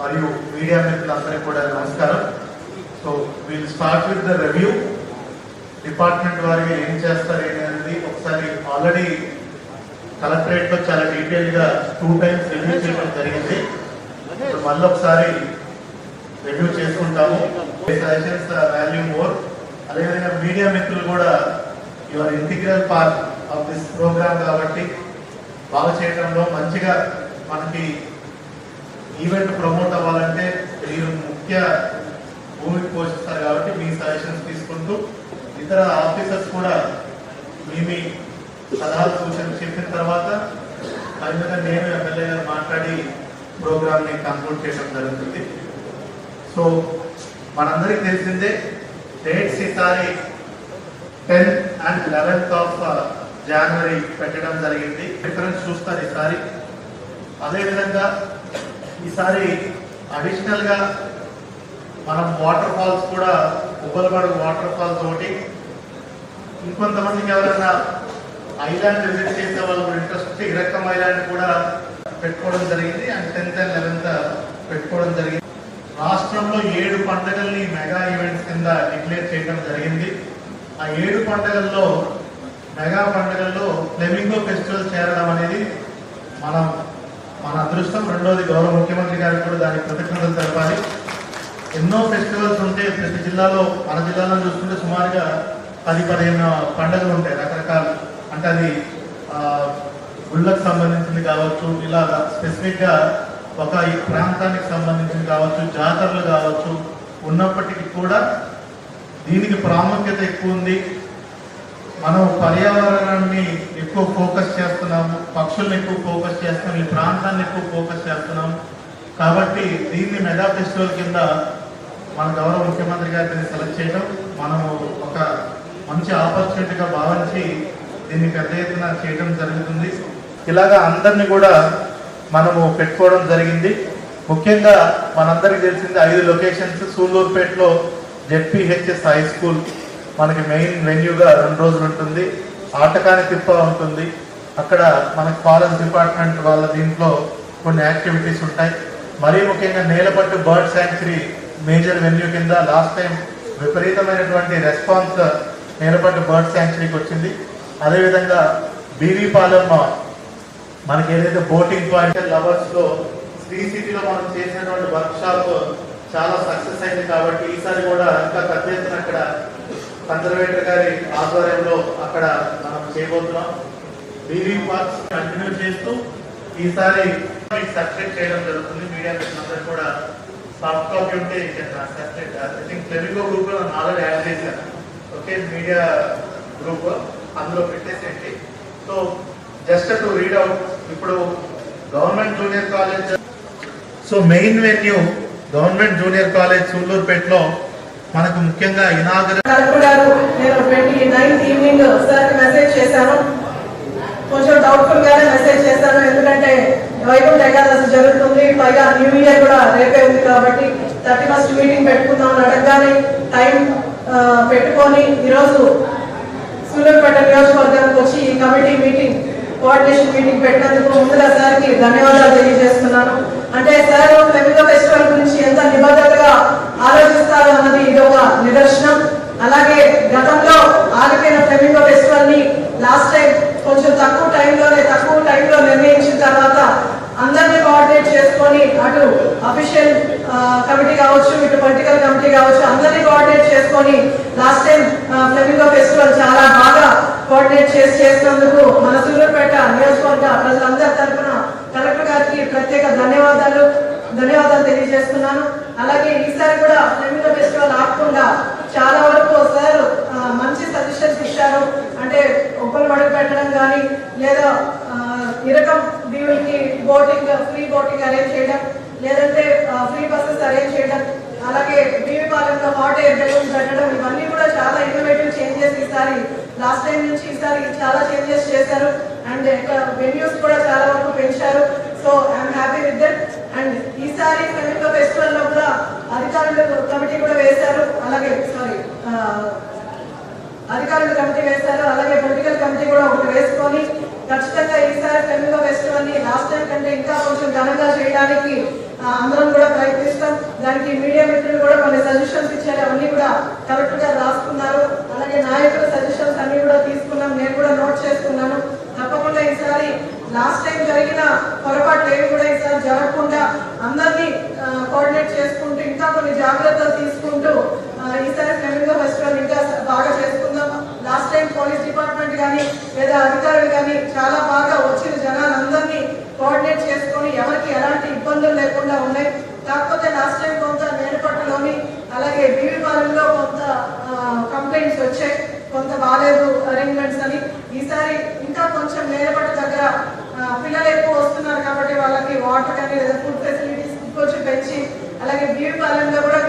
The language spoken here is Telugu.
మరియు మీడియా మిత్రులందరికీ కూడా నమస్కారం. So will start with the review department వారికి ఏం చేస్తారు అనేది ఒకసారి ఆల్రెడీ కలెక్టరేట్లో చాలా డీటెయిల్గా టూ టైమ్స్ రివ్యూ చేయడం జరిగింది. ఇప్పుడు మళ్ళీ ఒకసారి రివ్యూ చేసుకుంటాము సజెషన్స్ వాల్యూ మోర్ అదేవిధంగా మీడియా మిత్రులు కూడా your integral part of this program కాబట్టి బాగా చేయడంలో మంచిగా మనకి ఈవెంట్ ప్రమోట్ అవ్వాలంటే మీరు ముఖ్య భూమికి పోషిస్తారు కాబట్టి మీ సజెషన్స్ తీసుకుంటూ ఇతర ఆఫీసర్స్ కూడా మీ మీ సలహాలు సూచనలు చెప్పిన తర్వాత ఫైనల్గా నేను ఎమ్మెల్యే గారు మాట్లాడి ప్రోగ్రామ్ని కంక్లూడ్ చేయడం జరుగుతుంది. సో మనందరికీ తెలిసిందే డేట్స్ ఈసారి tenth and eleventh of January పెట్టడం జరిగింది. డిఫరెన్స్ చూస్తారు ఈసారి. అదేవిధంగా ఈసారి అడిషనల్గా మనం వాటర్ ఫాల్స్ కూడా ఉబ్బలబడు వాటర్ ఫాల్స్ ఒకటి. ఇంకొంతమందికి ఎవరైనా ఐలాండ్ విజిట్ చేసే వాళ్ళు ఇంట్రెస్ట్ ఇరక్కం ఐలాండ్ కూడా పెట్టుకోవడం జరిగింది. అండ్ టెన్త్ అండ్ లెవెన్త్ పెట్టుకోవడం జరిగింది. రాష్ట్రంలో ఏడు పండుగల్ని మెగా ఈవెంట్స్ కింద డిక్లేర్ చేయడం జరిగింది. ఆ ఏడు పండుగల్లో మెగా పండుగల్లో ఫ్లెమింగో ఫెస్టివల్ చేరడం అనేది మనం మన అదృష్టం రెండోది గౌరవ ముఖ్యమంత్రి గారికి కూడా దానికి కృతజ్ఞతలు తెలపాలి. ఎన్నో ఫెస్టివల్స్ ఉంటే ప్రతి జిల్లాలో మన జిల్లాలో చూసుకుంటే సుమారుగా పది పదిహేను పండుగలు ఉంటాయి రకరకాలు. అంటే అది గుళ్ళకు సంబంధించింది కావచ్చు ఇలా స్పెసిఫిక్గా ఒక ఈ ప్రాంతానికి సంబంధించింది కావచ్చు జాతరలు కావచ్చు ఉన్నప్పటికీ కూడా దీనికి ప్రాముఖ్యత ఎక్కువ ఉంది. మనం పర్యావరణాన్ని ఎక్కువ ఫోకస్ చేస్తున్నాము పక్షుల్ని ఎక్కువ ఫోకస్ చేస్తున్నాం ఈ ప్రాంతాన్ని ఎక్కువ ఫోకస్ చేస్తున్నాం. కాబట్టి దీన్ని మెగా ఫెస్టివల్ కింద మన గౌరవ ముఖ్యమంత్రి గారిని సెలెక్ట్ చేయడం మనము ఒక మంచి ఆపర్చునిటీగా భావించి దీన్ని పెద్ద ఎత్తున చేయడం జరుగుతుంది. ఇలాగా అందరినీ కూడా మనము పెట్టుకోవడం జరిగింది. ముఖ్యంగా మనందరికీ తెలిసింది ఐదు లొకేషన్స్. సూళ్ళూరుపేటలో జెడ్పీహెచ్ఎస్ హై స్కూల్. మనకి మెయిన్ వెన్యూగా రెండు రోజులు ఉంటుంది. ఆటకాని తిప్ప ఉంటుంది. అక్కడ మనకి ఫారెస్ట్ డిపార్ట్మెంట్ వాళ్ళ దీంట్లో కొన్ని యాక్టివిటీస్ ఉంటాయి. మరీ ముఖ్యంగా Nelapattu bird sanctuary major venue కింద లాస్ట్ టైం విపరీతమైనటువంటి రెస్పాన్స్ నేలపట్టు బర్డ్ శాంక్చురీకి వచ్చింది. అదేవిధంగా బీవీపాలెం మనకి ఏదైతే బోటింగ్ పాయింట్ లవర్స్లో శ్రీ సిటీలో మనం చేసినటువంటి వర్క్షాప్ చాలా సక్సెస్ అయింది కాబట్టి ఈసారి కూడా ఇంకా పెద్ద ఎత్తున అక్కడ కన్సర్వేటర్ గారి ఆధ్వర్యంలో అక్కడ మనం చేయబోతున్నాం. బీవీ పార్క్స్ కంటిన్యూ చేస్తూ ఈసారి సబ్స్క్రైబ్ చేయడం జరుగుతుంది. మీడియా అందరూ కూడా సాఫ్ట్ కాపీ ఉంటే సబ్స్క్రైబ్ ఐ థింక్ ఫ్లెమిగో గ్రూప్లో ఆల్రెడీ యాడ్ చేశాను ఓకే మీడియా గ్రూప్ అందులో పెట్టేసేయండి. So just to read out ఇప్పుడు government junior college so main venue government junior college సూళ్ళూరుపేటలో మనకు ముఖ్యంగా ఇనాగర నేను twenty ninth evening sir message చేశాను. కొంచెం డౌట్ఫుల్ గానే మెసేజ్ చేశాను. ఎందుకంటే వైకుంఠ ఏకాదశి జరుగుతుంది. పైగా న్యూ ఇయర్ కూడా రేపే ఉంది కాబట్టి థర్టీ ఫస్ట్ మీటింగ్ పెట్టుకుందాం అని అడగగానే టైం పెట్టుకొని ఈరోజు సూర్యాపేట నియోజకవర్గానికి వచ్చి ఈ కమిటీ మీటింగ్ కోఆర్డినేషన్ మీటింగ్ పెట్టినందుకు ముందుగా సార్కి ధన్యవాదాలు తెలియజేస్తున్నాను. అంటే సార్ ఫ్లెమింగో ఫెస్టివల్ గురించి ఎంత నిబద్ధతగా ఆలోచిస్తారు అన్నది ఇది ఒక నిదర్శనం. అలాగే గతంలో ఆగిపోయిన ఫ్లెమింగో ఫెస్టివల్ని లాస్ట్ టైం కొంచెం తక్కువ టైంలోనే తక్కువ టైంలో నిర్ణయించిన తర్వాత అందరినీ కోఆర్డినేట్ చేసుకొని అటు అఫీషియల్ కమిటీ కావచ్చు ఇటు పొలిటికల్ కమిటీ కావచ్చు అందరినీ కోఆర్డినేట్ చేసుకొని లాస్ట్ టైం ఫ్లెమింగో ఫెస్టివల్ చాలా బాగా కోఆర్డినేట్ చేసి చేసినందుకు మన సూర్యపేట నియోజకవర్గ ప్రజలందరి తరఫున కలెక్టర్ గారికి ప్రత్యేక ధన్యవాదాలు. ధన్యవాదాలు తెలియజేస్తున్నాను. అలాగే ఈసారి కూడా ఫ్లెమింగో ఫెస్టివల్ ఆకుండా చాలా వరకు సార్ మంచి సజెషన్స్ ఇచ్చారు. అంటే ఒక్కరు మడుగు పెట్టడం కానీ లేదా ఇరకం దీవులకి బోటింగ్ ఫ్రీ బోటింగ్ అరేంజ్ చేయడం లేదంటే ఫ్రీ బస్సెస్ అరేంజ్ చేయడం అలాగే బీవీపాలెంలో హాట్ ఎయిర్ బెలూన్స్ పెట్టడం ఇవన్నీ కూడా చాలా ఇన్నోవేటివ్ చేంజెస్ ఈసారి లాస్ట్ టైం నుంచి ఈసారి చాలా చేంజెస్ చేశారు. అండ్ ఇక్కడ వెన్యూస్ కూడా చాలా వరకు పెంచారు. So I'm happy with that and ఈసారి కనుక ఫెస్టివల్లో కూడా అధికారులు కమిటీ కూడా వేశారు. అలాగే సారీ అధికారులు కమిటీ వేశారు. అలాగే పొలిటికల్ కమిటీ కూడా ఒకటి వేసుకొని ఖచ్చితంగా ఈసారి కనుక ఫెస్టివల్ని లాస్ట్ టైం కంటే ఇంకా కొంచెం ఘనంగా చేయడానికి అందరం కూడా ప్రయత్నిస్తాం. దానికి మీడియా మిత్రులు కూడా కొన్ని సజెషన్స్ ఇచ్చారు. అవన్నీ కూడా కరెక్ట్గా రాసుకున్నారు. అలాగే నాయకుల సజెషన్స్ అన్ని కూడా తీసుకున్నాం. నేను కూడా నోట్ చేసుకున్నాను తప్పకుండా ఈసారి లాస్ట్ టైం జరిగిన పొరపాట్లు ఏమి కూడా ఈసారి జరగకుండా అందరినీ కోఆర్డినేట్ చేసుకుంటూ ఇంకా కొన్ని జాగ్రత్తలు తీసుకుంటూ ఆ, ఈసారి ఫ్లెమింగో ఫెస్టివల్ ఇంకా బాగా చేసుకుందాం లాస్ట్ టైం పోలీస్ డిపార్ట్మెంట్ కానీ లేదా అధికారులు కానీ చాలా బాగా వచ్చిన జనాలందరినీ కోఆర్డినేట్ చేసుకొని ఎవరికి ఎలాంటి ఇబ్బందులు లేకుండా ఉన్నాయి. కాకపోతే లాస్ట్ టైం కొంత నేలపట్టులోని అలాగే బీవీపాలెంలో కొంత కంప్లైంట్స్ వచ్చాయి. కొంత బాగాలేదు అరేంజ్మెంట్స్ అని. ఈసారి ఇంకా కొంచెం నేలపట్టు దగ్గర పిల్లలు ఎక్కువ వస్తున్నారు కాబట్టి వాళ్ళకి వాటర్ కానీ లేదా ఫుడ్ ఫెసిలిటీస్ కొంచెం పెంచి అలాగే బీవీపాలెంలో కూడా